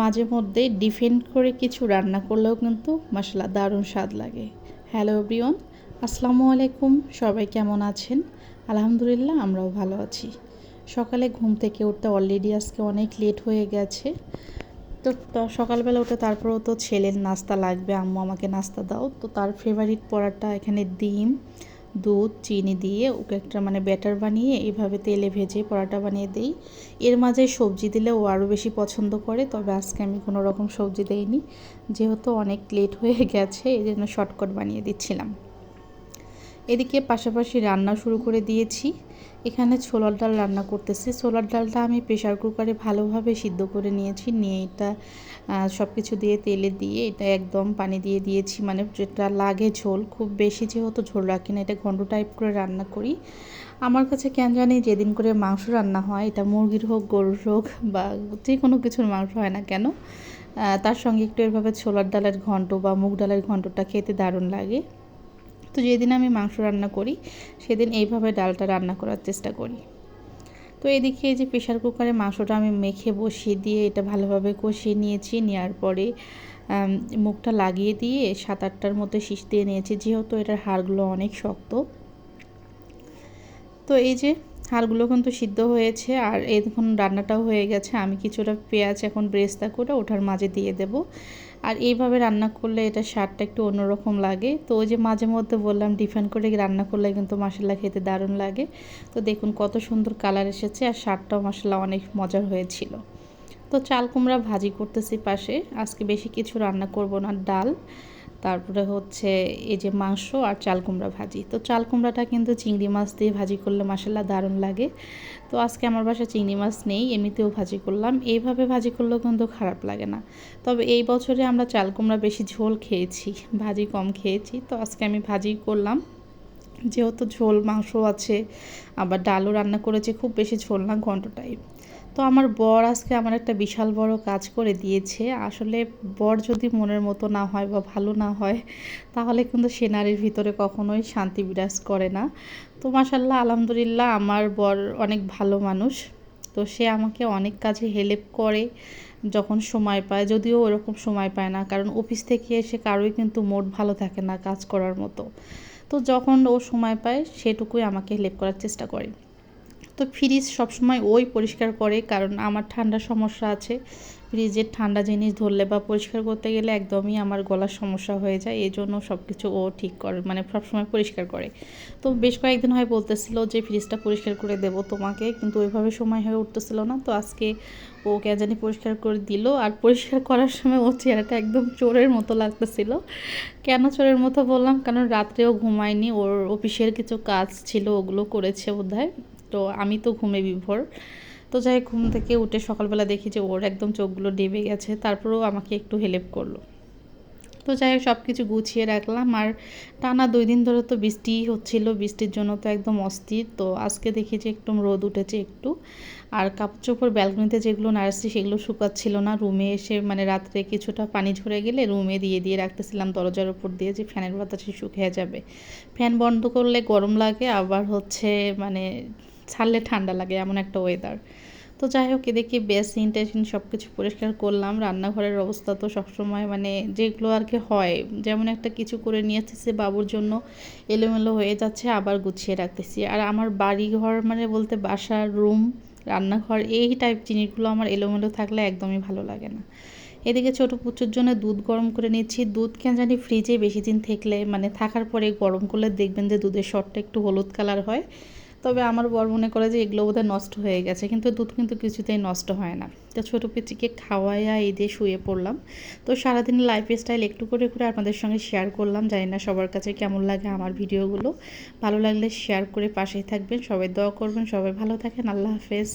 মাঝে মধ্যে ডিফেন্ড করে কিছু রান্না করলেও কিন্তু মশলা দারুণ স্বাদ লাগে। হ্যালো ব্রিয়ন আসসালামু আলাইকুম। সবাই কেমন আছেন? আলহামদুলিল্লাহ, আমরাও ভালো আছি। সকালে ঘুম থেকে উঠতে অলরেডি আজকে অনেক লেট হয়ে গেছে। তো সকালবেলা উঠে তারপরেও তো ছেলের নাস্তা লাগবে, আম্মু আমাকে নাস্তা দাও। তো তার ফেভারিট পরাটা এখানে ডিম দুধ, চিনি দিয়ে ওকে একটা মানে ব্যাটার বানিয়ে এভাবে তেলে ভেজে পরাটা বানিয়ে দিই। এর মাঝে সবজি দিলে ও আরও বেশি পছন্দ করে, তবে আজকে আমি কোনো রকম সবজি দেইনি। যেহেতু অনেক লেট হয়ে গেছে এই জন্য শর্টকাট বানিয়ে দিচ্ছিলাম। এদিকে পাশাপাশি রান্না শুরু করে দিয়েছি। এখানে ছোলার ডাল রান্না করতেছি। ছোলার ডালটা আমি প্রেশার কুকারে ভালোভাবে সিদ্ধ করে নিয়েছি। নিয়ে এটা সব কিছু দিয়ে তেলে দিয়ে এটা একদম পানি দিয়ে দিয়েছি। মানে যেটা লাগে ঝোল, খুব বেশি যেহেতু ঝোল রাখি না, এটা ঘন্ট টাইপ করে রান্না করি। আমার কাছে কেন জানি যেদিন করে মাংস রান্না হয়, এটা মুরগির হোক, গরুর হোক বা যে কোনো কিছুর মাংস হয় না কেন তার সঙ্গে একটু এভাবে ছোলার ডালের ঘন্ট বা মুগ ডালের ঘন্টটা খেতে দারুণ লাগে। তো যেদিন আমি মাংস রান্না করি, সেদিন এইভাবে ডালটা রান্না করার চেষ্টা করি। তো এদিকে এই যে প্রেশার কুকারে মাংসটা আমি মেখে বসিয়ে দিয়ে এটা ভালোভাবে কষিয়ে নিয়েছি। নেওয়ার পরে মুখটা লাগিয়ে দিয়ে সাত আটটার মধ্যে শীষ দিয়ে নিয়েছি। যেহেতু এটার হাড়গুলো অনেক শক্ত। তো এই যে হাড়গুলো কিন্তু সিদ্ধ হয়েছে আর এখন রান্নাটাও হয়ে গেছে। আমি কিছুটা পেঁয়াজ এখন ব্রেস্তা করে ওঠার মাঝে দিয়ে দেব। আর এইভাবে রান্না করলে এটা স্বাদটা একটু অন্যরকম লাগে। তো ওই যে মাঝে মধ্যে বললাম ডিফেন্ড করে রান্না করলে কিন্তু মশলা খেতে দারুণ লাগে। তো দেখুন কত সুন্দর কালার এসেছে আর স্বাদটাও মশলা অনেক মজার হয়েছিল। তো চাল কুমড়া ভাজি করতেছি পাশে। আজকে বেশি কিছু রান্না করব না, ডাল। তারপরে হচ্ছে এই যে মাংস আর চাল কুমড়া ভাজি। তো চাল কুমড়াটা কিন্তু চিংড়ি মাছ দিয়ে ভাজি করলে মাসাল্লা দারুণ লাগে। তো আজকে আমার বাসায় চিংড়ি মাছ নেই, এমনিতেও ভাজি করলাম। এইভাবে ভাজি করলেও কিন্তু খারাপ লাগে না। তবে এই বছরে আমরা চাল কুমড়া বেশি ঝোল খেয়েছি, ভাজি কম খেয়েছি। তো আজকে আমি ভাজি করলাম। যেহেতু ঝোল, মাংস আছে, আবার ডালও রান্না করেছে, খুব বেশি ঝোল না, ঘন্ট টাইপ। তো আমার বর আজকে আমার একটা বিশাল বড় কাজ করে দিয়েছে। আসলে বর যদি মনের মতো না হয় বা ভালো না হয়, তাহলে কিন্তু সে নারীর ভিতরে কখনোই শান্তি বিরাজ করে না। তো মাসাল্লাহ আলহামদুলিল্লাহ আমার বর অনেক ভালো মানুষ। তো সে আমাকে অনেক কাজে হেল্প করে যখন সময় পায়, যদিও ওরকম সময় পায় না। কারণ অফিস থেকে এসে কারোই কিন্তু মোট ভালো থাকে না কাজ করার মতো। তো যখন ও সময় পায়, সেটুকুই আমাকে হেল্প করার চেষ্টা করে। তো ফ্রিজ সবসময় ওই পরিষ্কার করে, কারণ আমার ঠান্ডার সমস্যা আছে। ফ্রিজের ঠান্ডা জিনিস ধরলে বা পরিষ্কার করতে গেলে একদমই আমার গলার সমস্যা হয়ে যায় এই জন্য সব কিছু ও ঠিক করে মানে সবসময় পরিষ্কার করে। তো বেশ কয়েকদিন হয় বলতেছিল যে, ফ্রিজটা পরিষ্কার করে দেব তোমাকে। কিন্তু ওইভাবে সময় হয়ে উঠতেছিল না। তো আজকে ও কে জানি পরিষ্কার করে দিল। আর পরিষ্কার করার সময় ও চেহারাটা একদম চোরের মতো লাগতেছিল। কেন চোরের মতো বললাম? কারণ রাত্রেও ঘুমায়নি। ওর অফিসের কিছু কাজ ছিল, ওগুলো করেছে বোধহয়। তো আমি তো ঘুমে বিভোর। তো যাই ঘুম থেকে উঠে সকালবেলা দেখি যে ওর একদম চোখগুলো ডেবে গেছে, তারপরেও আমাকে একটু হেল্প করল। তো যাই হোক সব কিছু গুছিয়ে রাখলাম। আর টানা দুই দিন ধরে তো বৃষ্টি হচ্ছিল, বৃষ্টির জন্য তো একদম অস্থির। তো আজকে দেখি যে একটু রোদ উঠেছে একটু। আর কাপড় চোপড়, ব্যালকনিতে যেগুলো নাড়াচ্ছি সেগুলো শুকাচ্ছিল না। রুমে এসে মানে রাত্রে কিছুটা পানি ঝরে গেলে রুমে দিয়ে দিয়ে রাখতেছিলাম দরজার উপর দিয়ে যে ফ্যানের বাতাসে শুকিয়ে যাবে। ফ্যান বন্ধ করলে গরম লাগে, আবার হচ্ছে মানে ছাড়লে ঠান্ডা লাগে এমন একটা ওয়েদার তো যাই হোক, এদিকে বেসিন টেসিন সব কিছু পরিষ্কার করলাম। রান্নাঘরের অবস্থা তো সবসময় মানে যেগুলো আর কি হয়, যেমন একটা কিছু করে নিয়ে এসেছে বাবুর জন্য, এলোমেলো হয়ে যাচ্ছে, আবার গুছিয়ে রাখতেছি। আর আমার বাড়ি ঘর মানে বলতে বাসার রুম রান্নাঘর, এই টাইপ জিনিসগুলো আমার এলোমেলো থাকলে একদমই ভালো লাগে না। এদিকে ছোটো পুচুর জন্য দুধ গরম করে নিচ্ছি। দুধ কেন জানি ফ্রিজে বেশি দিন থাকলে মানে থাকার পরে গরম করলে দেখবেন যে দুধের শটটা একটু হলুদ কালার হয়। তবে আমার বর মনে করে যে এগুলো বোধহয় নষ্ট হয়ে গেছে, কিন্তু দুধ কিন্তু কিছুতেই নষ্ট হয় না। তো ছোটো পিচিকে খাওয়াইয়া এই দিয়ে শুয়ে পড়লাম। তো সারাদিন লাইফ স্টাইল একটু করে করে আপনাদের সঙ্গে শেয়ার করলাম। জানি না সবার কাছে কেমন লাগে আমার ভিডিওগুলো। ভালো লাগলে শেয়ার করে পাশেই থাকবেন। সবাই দোয়া করবেন, সবাই ভালো থাকেন। আল্লাহ হাফেজ।